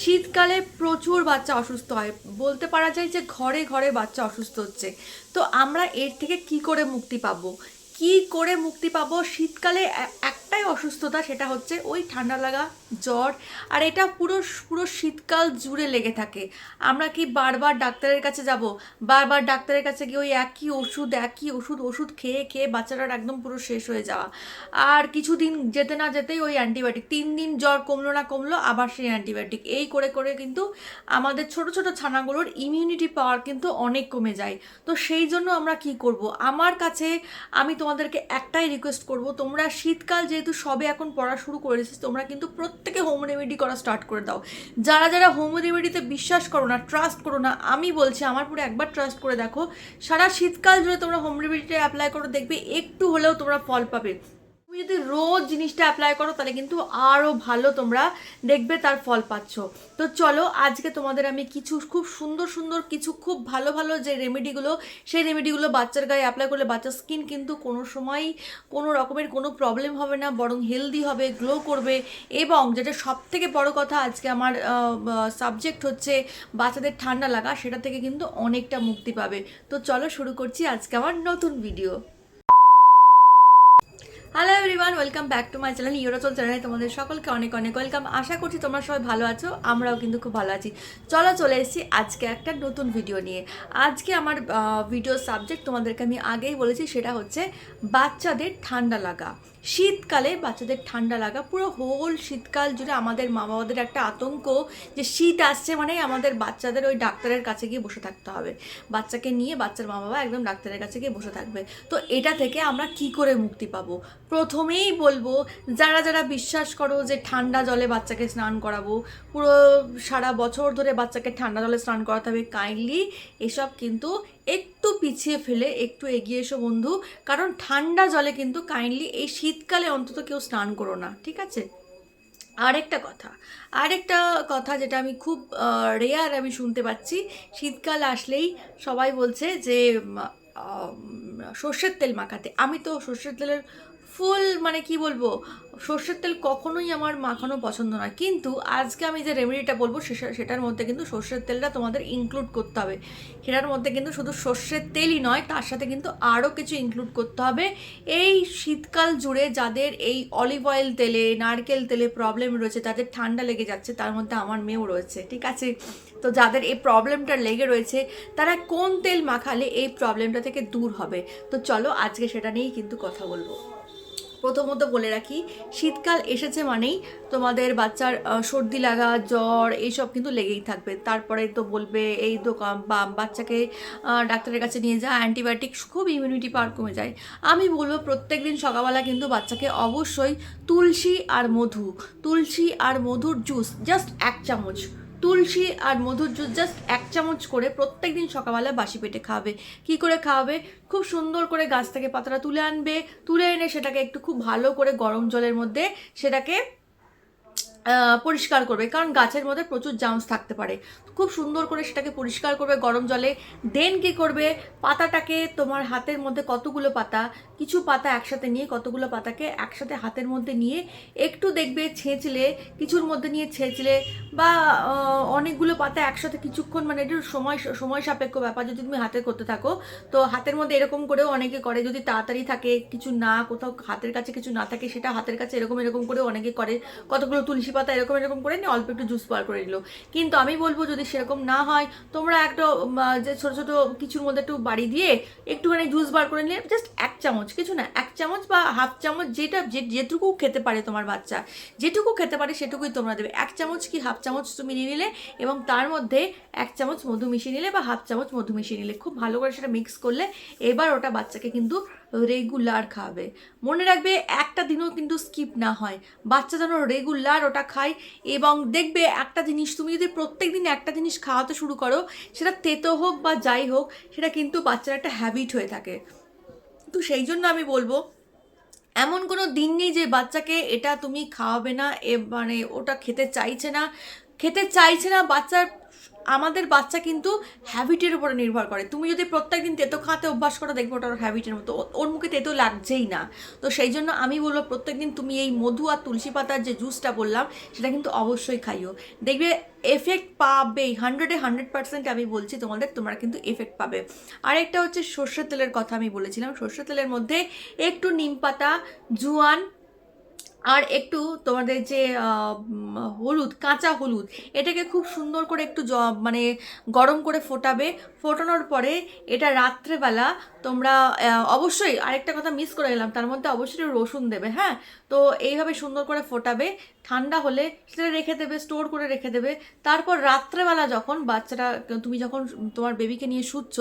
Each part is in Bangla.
শীতকালে প্রচুর বাচ্চা অসুস্থ হয়। বলতে পারা যায় যে ঘরে ঘরে বাচ্চা অসুস্থ হচ্ছে। তো আমরা এর থেকে কি করে মুক্তি পাবো? কি করে মুক্তি পাবো? শীতকালে একটাই অসুস্থতা, সেটা হচ্ছে ওই ঠান্ডা লাগা, জ্বর। আর এটা পুরো পুরো শীতকাল জুড়ে লেগে থাকে। আমরা কি বারবার ডাক্তারের কাছে যাব? বারবার ডাক্তারের কাছে গিয়ে ওই একই ওষুধ একই ওষুধ ওষুধ খেয়ে খেয়ে বাচ্চাটার একদম পুরো শেষ হয়ে যাওয়া। আর কিছুদিন যেতে না যেতেই ওই অ্যান্টিবায়োটিক, তিন দিন জ্বর কমলো না কমলো, আবার সেই অ্যান্টিবায়োটিক। এই করে করে কিন্তু আমাদের ছোট ছোট ছানাগুলোর ইমিউনিটি পাওয়ার কিন্তু অনেক কমে যায়। তো সেই জন্য আমরা কি করব? আমার কাছে, আমি তোমাদেরকে একটাই রিকোয়েস্ট করব, তোমরা শীতকাল যেহেতু সবে এখন পড়া শুরু করেছিস তোমরা কিন্তু প্রত্যেকে হোম রেমেডি করা স্টার্ট করে দাও। যারা যারা হোম রেমেডিতে বিশ্বাস করো না ট্রাস্ট করো না, আমি বলছি, আমার পুরো একবার ট্রাস্ট করে দেখো, সারা শীতকাল জুড়ে তোমরা হোম রেমেডিটা অ্যাপ্লাই করো, দেখবে একটু হলেও তোমরা ফল পাবে। তুমি যদি রোজ জিনিসটা অ্যাপ্লাই করো, তাহলে কিন্তু আরও ভালো তোমরা দেখবে তার ফল পাচ্ছ। তো চলো, আজকে তোমাদের আমি কিছু খুব সুন্দর সুন্দর, কিছু খুব ভালো ভালো যে রেমেডিগুলো সেই রেমেডিগুলো বাচ্চার গায়ে অ্যাপ্লাই করলে বাচ্চার স্কিন কিন্তু কোনো সময়ই কোনো রকমের কোনো প্রবলেম হবে না, বরং হেলদি হবে গ্লো করবে। এবং যেটা সব থেকে বড় কথা, আজকে আমার সাবজেক্ট হচ্ছে বাচ্চাদের ঠান্ডা লাগা, সেটা থেকে কিন্তু অনেকটা মুক্তি পাবে। তো চলো, শুরু করছি আজকে আমার নতুন video hello everyone welcome back to my channel ইউরোচল চ্যানেলে তোমাদের সকলকে অনেক অনেক ওয়েলকাম আশা করছি তোমরা সবাই ভালো আছো, আমরাও কিন্তু খুব ভালো আছি। চলো চলে এসেছি আজকে একটা নতুন ভিডিও নিয়ে। আজকে আমার ভিডিও সাবজেক্ট তোমাদেরকে আমি আগেই বলেছি, সেটা হচ্ছে বাচ্চাদের ঠান্ডা লাগা। শীতকালে বাচ্চাদের ঠান্ডা লাগা, পুরো হোল শীতকাল জুড়ে আমাদের মা বাবাদের একটা আতঙ্ক যে শীত আসছে মানে আমাদের বাচ্চাদের ওই ডাক্তারের কাছে গিয়ে বসে থাকতে হবে। বাচ্চাকে নিয়ে বাচ্চার মা বাবা একদম ডাক্তারের কাছে গিয়ে বসে থাকবে। তো এটা থেকে আমরা কি করে মুক্তি পাবো? প্রথমেই বলব, যারা যারা বিশ্বাস করো যে ঠান্ডা জলে বাচ্চাকে স্নান করাবো, পুরো সারা বছর ধরে বাচ্চাকে ঠান্ডা জলে স্নান করাতে হবে, কাইন্ডলি এসব কিন্তু একটু পিছিয়ে ফেলে, একটু এগিয়ে এসো বন্ধু। কারণ ঠান্ডা জলে কিন্তু কাইন্ডলি এই শীতকালে অন্তত কেউ স্নান করো না, ঠিক আছে? আরেকটা কথা আরেকটা কথা যেটা আমি খুব রেয়ার আমি শুনতে পাচ্ছি। শীতকাল আসলেই সবাই বলছে যে সর্ষের তেল মাখাতে। আমি তো সর্ষের তেলের ফুল মানে কি বলব? সর্ষের তেল কখনোই আমার মাখানো পছন্দ নয়। কিন্তু আজকে আমি যে রেমেডিটা বলব সেটা- সেটার মধ্যে কিন্তু সর্ষের তেলটা তোমাদের ইনক্লুড করতে হবে। সেটার মধ্যে কিন্তু শুধু সর্ষের তেলই নয়, তার সাথে কিন্তু আরও কিছু ইনক্লুড করতে হবে। এই শীতকাল জুড়ে যাদের এই অলিভ অয়েল তেলে, নারকেল তেলে প্রবলেম রয়েছে, তাদের ঠান্ডা লেগে যাচ্ছে, তার মধ্যে আমার মেয়েও রয়েছে, ঠিক আছে? তো যাদের এই প্রবলেমটা লেগে রয়েছে, তারা কোন তেল মাখালে এই প্রবলেমটা থেকে দূর হবে? তো চলো আজকে সেটা নিয়েই কিন্তু কথা বলব। প্রথমত বলে রাখি, শীতকাল এসেছে মানেই তোমাদের বাচ্চার সর্দি লাগা, জ্বর এইসব কিন্তু লেগেই থাকবে। তারপরে তো বলবে এই তো বা- বাচ্চাকে ডাক্তারের কাছে নিয়ে যা, অ্যান্টিবায়োটিক, খুব ইমিউনিটি পাওয়ার কমে যায়। আমি বলব প্রত্যেক দিন সকালবেলা কিন্তু বাচ্চাকে অবশ্যই তুলসী আর মধু, তুলসী আর মধুর জুস জাস্ট এক চামচ। তুলসী আর মধুর জুস জাস্ট এক চামচ করে প্রত্যেক দিন সকালবেলা বাসি পেটে খাবে। কি করে খাওয়াবে খুব সুন্দর করে গাছ থেকে পাতাটা তুলে আনবে। তুলে এনে সেটাকে একটু খুব ভালো করে গরম জলের মধ্যে সেটাকে পরিষ্কার করবে। কারণ গাছের মধ্যে প্রচুর জামস থাকতে পারে। খুব সুন্দর করে সেটাকে পরিষ্কার করবে গরম জলে। দেন কি করবে? পাতাটাকে তোমার হাতের মধ্যে কতগুলো পাতা? কিছু পাতা একসাথে নিয়ে, কতগুলো পাতাকে একসাথে হাতের মধ্যে নিয়ে একটু দেখবে, ছেঁচলে, কিছুর মধ্যে নিয়ে ছেঁচলে বা অনেকগুলো পাতা একসাথে কিছুক্ষণ মানে একটু সময় সময় সাপেক্ষ ব্যাপার। যদি তুমি হাতে করতে থাকো, তো হাতের মধ্যে এরকম করেও অনেকে করে। যদি তাড়াতাড়ি থাকে, কিছু না, কোথাও হাতের কাছে কিছু না থাকে, সেটা হাতের কাছে এরকম এরকম করেও অনেকে করে। কতগুলো তুলসী পাতা এরকম এরকম করে নিয়ে অল্প একটু জুস বার করে নিল। কিন্তু আমি বলব, যদি সেরকম না হয়, তোমরা একটা যে ছোটো ছোটো কিছুর মধ্যে একটু বাড়ি দিয়ে একটুখানি জুস বার করে নিলে জাস্ট এক চামচ। কিছু না, এক চামচ বা হাফ চামচ যেটা যে, যেটুকু খেতে পারে তোমার বাচ্চা। যেটুকু খেতে পারে সেটুকুই তোমরা দেবে। এক চামচ কি হাফ চামচ তুমি নিয়ে নিলে এবং তার মধ্যে এক চামচ মধু মিশিয়ে নিলে বা হাফ চামচ মধু মিশিয়ে নিলে। খুব ভালো করে সেটা মিক্স করলে এবার ওটা বাচ্চাকে কিন্তু রেগুলার খাবে। মনে রাখবে একটা দিনও কিন্তু স্কিপ না হয়। বাচ্চা যেন রেগুলার ওটা খায় এবং দেখবে একটা জিনিস, তুমি যদি প্রত্যেক দিন একটা জিনিস খাওয়াতে শুরু করো, সেটা তেতো হোক বা যাই হোক, সেটা কিন্তু বাচ্চার একটা হ্যাবিট হয়ে থাকে। তো সেই জন্য আমি বলব, এমন কোনো দিন নেই যে বাচ্চাকে এটা তুমি খাওয়াবে না, এ মানে ওটা খেতে চাইছে না। খেতে চাইছে না, বাচ্চার আমাদের বাচ্চা কিন্তু হ্যাবিটের উপরে নির্ভর করে। তুমি যদি প্রত্যেক দিন তেতো খাওয়াতে অভ্যাস করো, দেখবে ওটা ওর হ্যাবিটের মতো। ওর মুখে তেতো লাগছেই না। তো সেই জন্য আমি বলব প্রত্যেক দিন তুমি এই মধু আর তুলসী পাতার যে জুসটা বললাম, সেটা কিন্তু অবশ্যই খাইও। দেখবে এফেক্ট পাবেই। হান্ড্রেডে হান্ড্রেড পার্সেন্ট আমি বলছি তোমাদের, তোমরা কিন্তু এফেক্ট পাবে। আরেকটা হচ্ছে সর্ষের তেলের কথা আমি বলেছিলাম। সর্ষের তেলের মধ্যে একটু নিম পাতা, জুয়ান আর একটু তোমাদের যে হলুদ, কাঁচা হলুদ, এটাকে খুব সুন্দর করে একটু জ মানে গরম করে ফোটাবে। ফোটানোর পরে এটা রাত্রেবেলা তোমরা অবশ্যই আরেকটা কথা মিস করে গেলাম, তার মধ্যে অবশ্যই রসুন দেবে হ্যাঁ? তো এইভাবে সুন্দর করে ফোটাবে, ঠান্ডা হলে সেটা রেখে দেবে স্টোর করে রেখে দেবে। তারপর রাত্রেবেলা যখন বাচ্চাটা তুমি যখন তোমার বেবিকে নিয়ে শুচ্ছ,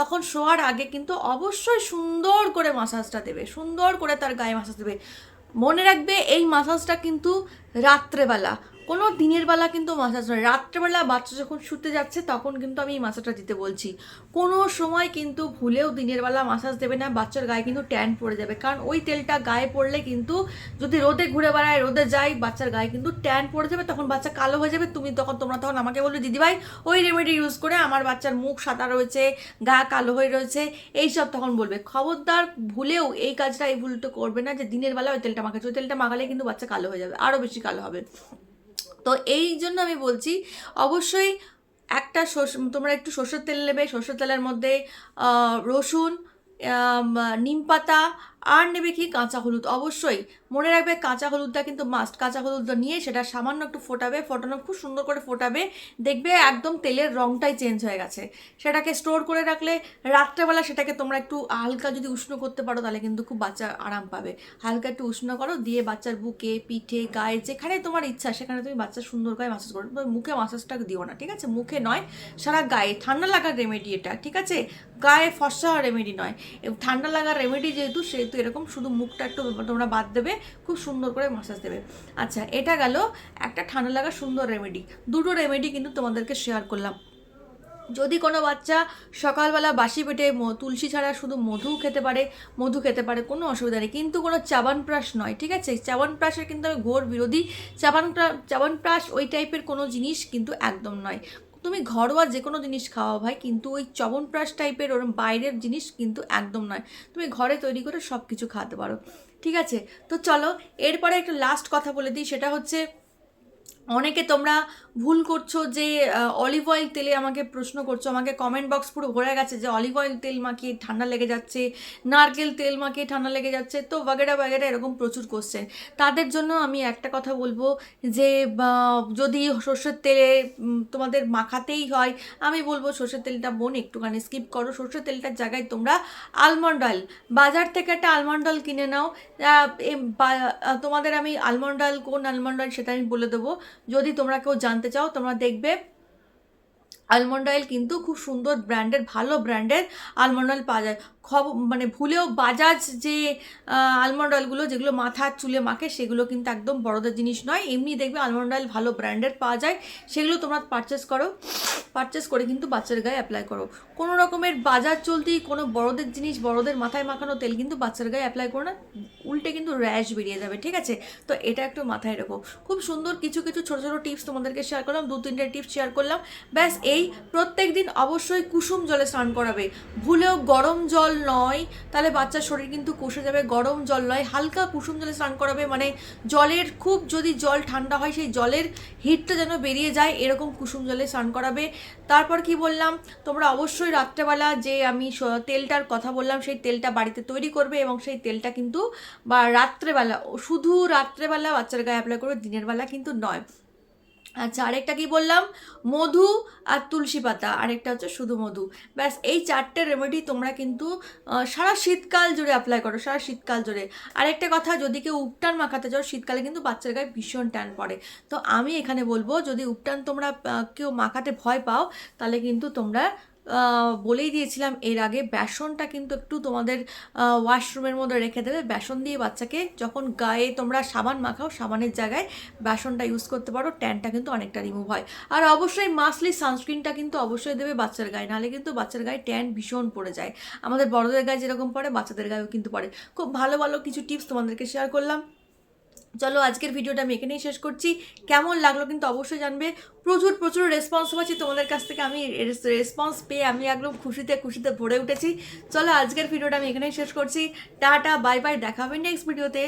তখন শোয়ার আগে কিন্তু অবশ্যই সুন্দর করে মাসাজটা দেবে, সুন্দর করে তার গায়ে মাসাজ দেবে। মনে রাখবে এই মাসাজটা কিন্তু রাত্রেবেলা। কোনো দিনের বেলা কিন্তু মাসাজ নয় রাত্রেবেলা বাচ্চা যখন শুতে যাচ্ছে, তখন কিন্তু আমি এই মাসাজটা দিতে বলছি। কোনো সময় কিন্তু ভুলেও দিনের বেলা মাসাজ দেবে না, বাচ্চার গায়ে কিন্তু ট্যান পড়ে যাবে। কারণ ওই তেলটা গায়ে পড়লে কিন্তু যদি রোদে ঘুরে বেড়ায়, রোদে যায় বাচ্চার গায়ে কিন্তু ট্যান পড়ে যাবে, তখন বাচ্চা কালো হয়ে যাবে। তুমি তখন, তোমরা তখন আমাকে বলবে, দিদিভাই, ওই রেমেডি ইউজ করে আমার বাচ্চার মুখ সাদা রয়েছে, গা কালো হয়ে রয়েছে। এইসব তখন বলবে। খবরদার ভুলেও এই কাজটা এই ভুলটা করবে না যে দিনের বেলা ওই তেলটা মাখাচ্ছে। ওই তেলটা মাখালে কিন্তু বাচ্চা কালো হয়ে যাবে আরও বেশি কালো হবে। তো এই জন্য আমি বলছি, অবশ্যই একটা তোমরা একটু সর্ষের তেল নেবে, সর্ষের তেলের মধ্যে রসুন নিম পাতা আর নেবে কি কাঁচা হলুদ? অবশ্যই। মনে রাখবে কাঁচা হলুদটা কিন্তু মাস্ট কাঁচা হলুদটা নিয়ে সেটা সামান্য একটু ফোটাবে, ফোটানো খুব সুন্দর করে ফোটাবে। দেখবে একদম তেলের রঙটাই চেঞ্জ হয়ে গেছে। সেটাকে স্টোর করে রাখলে রাত্রেবেলা সেটাকে তোমরা একটু হালকা যদি উষ্ণ করতে পারো, তাহলে কিন্তু খুব বাচ্চা আরাম পাবে। হালকা একটু উষ্ণ করো, দিয়ে বাচ্চার বুকে, পিঠে, গায়ে যেখানে তোমার ইচ্ছা, সেখানে তুমি বাচ্চা সুন্দর গায়ে মাসাজ করো। মুখে মাসাজটা দিও না, ঠিক আছে? মুখে নয়, সারা গায়ে। ঠান্ডা লাগার রেমেডি এটা, ঠিক আছে? গায়ে ফসা রেমেডি নয়। ঠান্ডা লাগার রেমেডি যেহেতু সেহেতু এরকম শুধু মুখটা একটু তোমরা বাদ দেবে, খুব সুন্দর করে মাসাজ দেবে। আচ্ছা এটা গেল একটা ঠান্ডা লাগা সুন্দর রেমেডি দুটো রেমেডি কিন্তু তোমাদেরকে শেয়ার করলাম। যদি কোনো বাচ্চা সকালবেলা বাসি পেটে তুলসী ছাড়া শুধু মধু খেতে পারে, মধু খেতে পারে, কোনো অসুবিধা নেই। কিন্তু কোনো চাবানপ্রাশ নয়, ঠিক আছে? চাবানপ্রাশের কিন্তু আমি ঘোর বিরোধী। চাবানপ্রা, চাবানপ্রাশ ওই টাইপের কোনো জিনিস কিন্তু একদম নয়। তুমি ঘরোয়া যে কোনো জিনিস খাওয়া ভাই, কিন্তু ওই চবনপ্রাশ টাইপের ওরম বাইরের জিনিস কিন্তু একদম নয়। তুমি ঘরে তৈরি করে সব কিছু খাওয়াতে পারো। ঠিক আছে? তো চলো, এরপরে একটা লাস্ট কথা বলে দিই, সেটা হচ্ছে অনেকে তোমরা ভুল করছ যে অলিভ অয়েল তেলে আমাকে প্রশ্ন করছ, আমাকে কমেন্ট বক্স পুরো ভরে গেছে যে অলিভ অয়েল তেল মাখিয়ে ঠান্ডা লেগে যাচ্ছে, নারকেল তেল মাখিয়ে ঠান্ডা লেগে যাচ্ছে, তো বাগেরা বাগেরা এরকম প্রচুর কোশ্চেন তাদের জন্য আমি একটা কথা বলব যে যদি সর্ষের তেলে তোমাদের মাখাতেই হয়, আমি বলব সর্ষের তেলটা বোন একটুখানি স্কিপ করো। সর্ষের তেলটার জায়গায় তোমরা আলমন্ড অয়েল বাজার থেকে একটা আলমন্ড অয়েল কিনে নাও। তোমাদের আমি আলমন্ড অয়েল কোন আলমন্ড অয়েল সেটা আমি বলে দেবো। যদি তোমরা কেউ জানতে চাও তোমরা দেখবে আলমন্ড অয়েল কিন্তু খুব সুন্দর ব্র্যান্ডের ভালো ব্র্যান্ডের আলমন্ড অয়েল পাওয়া যায়। খব মানে ভুলেও বাজাজ যে আলমন্ড অয়েলগুলো যেগুলো মাথার চুলে মাখে সেগুলো কিন্তু একদম বড়দের জিনিস নয়। এমনি দেখবে আলমন্ড অয়েল ভালো ব্র্যান্ডের পাওয়া যায়। সেগুলো তোমরা পারচেস করো। পারচেস করে কিন্তু বাচ্চার গায়ে অ্যাপ্লাই করো। কোনো রকমের বাজার চলতি কোনো বড়দের জিনিস বড়দের মাথায় মাখানো তেল কিন্তু বাচ্চার গায়ে অ্যাপ্লাই করো না। উল্টে কিন্তু র্যাশ বেরিয়ে যাবে, ঠিক আছে? তো এটা একটু মাথায় রেখো। খুব সুন্দর কিছু কিছু ছোটো ছোটো টিপস তোমাদেরকে শেয়ার করলাম। দু, তিনটে টিপস শেয়ার করলাম। ব্যাস, এই প্রত্যেক দিন অবশ্যই কুসুম জলে স্নান করাবে। ভুলেও গরম জল নয়, তাহলে বাচ্চার শরীর কিন্তু কষে যাবে। গরম জল নয়, হালকা কুসুম জলে স্নান করাবে। মানে জলের খুব যদি জল ঠান্ডা হয়, সেই জলের হিটটা যেন বেরিয়ে যায়, এরকম কুসুম জলে স্নান করাবে। তারপর কি বললাম? তোমরা অবশ্যই রাত্রেবেলা যে আমি তেলটার কথা বললাম, সেই তেলটা বাড়িতে তৈরি করবে এবং সেই তেলটা কিন্তু বা রাত্রেবেলা, শুধু রাত্রেবেলা বাচ্চার গায়ে অ্যাপ্লাই করবে, দিনের বেলা কিন্তু নয়। আচ্ছা আরেকটা কি বললাম? মধু আর তুলসী পাতা, আরেকটা হচ্ছে শুধু মধু। ব্যাস, এই চারটে রেমেডি তোমরা কিন্তু সারা শীতকাল জুড়ে অ্যাপ্লাই করো, সারা শীতকাল জুড়ে। আরেকটা কথা, যদি কেউ উপটান মাখাতে চাও, শীতকালে কিন্তু বাচ্চার গায়ে ভীষণ টান পড়ে। তো আমি এখানে বলব, যদি উপটান তোমরা কেউ মাখাতে ভয় পাও, তাহলে কিন্তু তোমরা বলেই দিয়েছিলাম, এর আগে বেসনটা কিন্তু একটু তোমাদের ওয়াশরুমের মধ্যে রেখে দেবে। বেসন দিয়ে বাচ্চাকে যখন গায়ে তোমরা সাবান মাখাও, সাবানের জায়গায় বেসনটা ইউজ করতে পারো ট্যানটা কিন্তু অনেকটা রিমুভ হয়। আর অবশ্যই মাসলি সানস্ক্রিনটা কিন্তু অবশ্যই দেবে বাচ্চার গায়ে, নাহলে কিন্তু বাচ্চার গায়ে ট্যান ভীষণ পড়ে যায়। আমাদের বড়দের গায়ে যেরকম পড়ে, বাচ্চাদের গায়েও কিন্তু পড়ে। খুব ভালো ভালো কিছু টিপস তোমাদেরকে শেয়ার করলাম। চলো আজকের ভিডিওটা আমি এখানেই শেষ করছি। কেমন লাগল কিন্তু অবশ্যই জানবে। প্রচুর প্রচুর রেসপন্স পাচ্ছি তোমাদের কাছ থেকে। আমি রেসপন্স পেয়ে আমি একদম খুশিতে খুশিতে ভরে উঠেছি। চলো আজকের ভিডিওটা আমি এখানেই শেষ করছি। টাটা বাই বাই দেখা হবে নেক্সট ভিডিওতে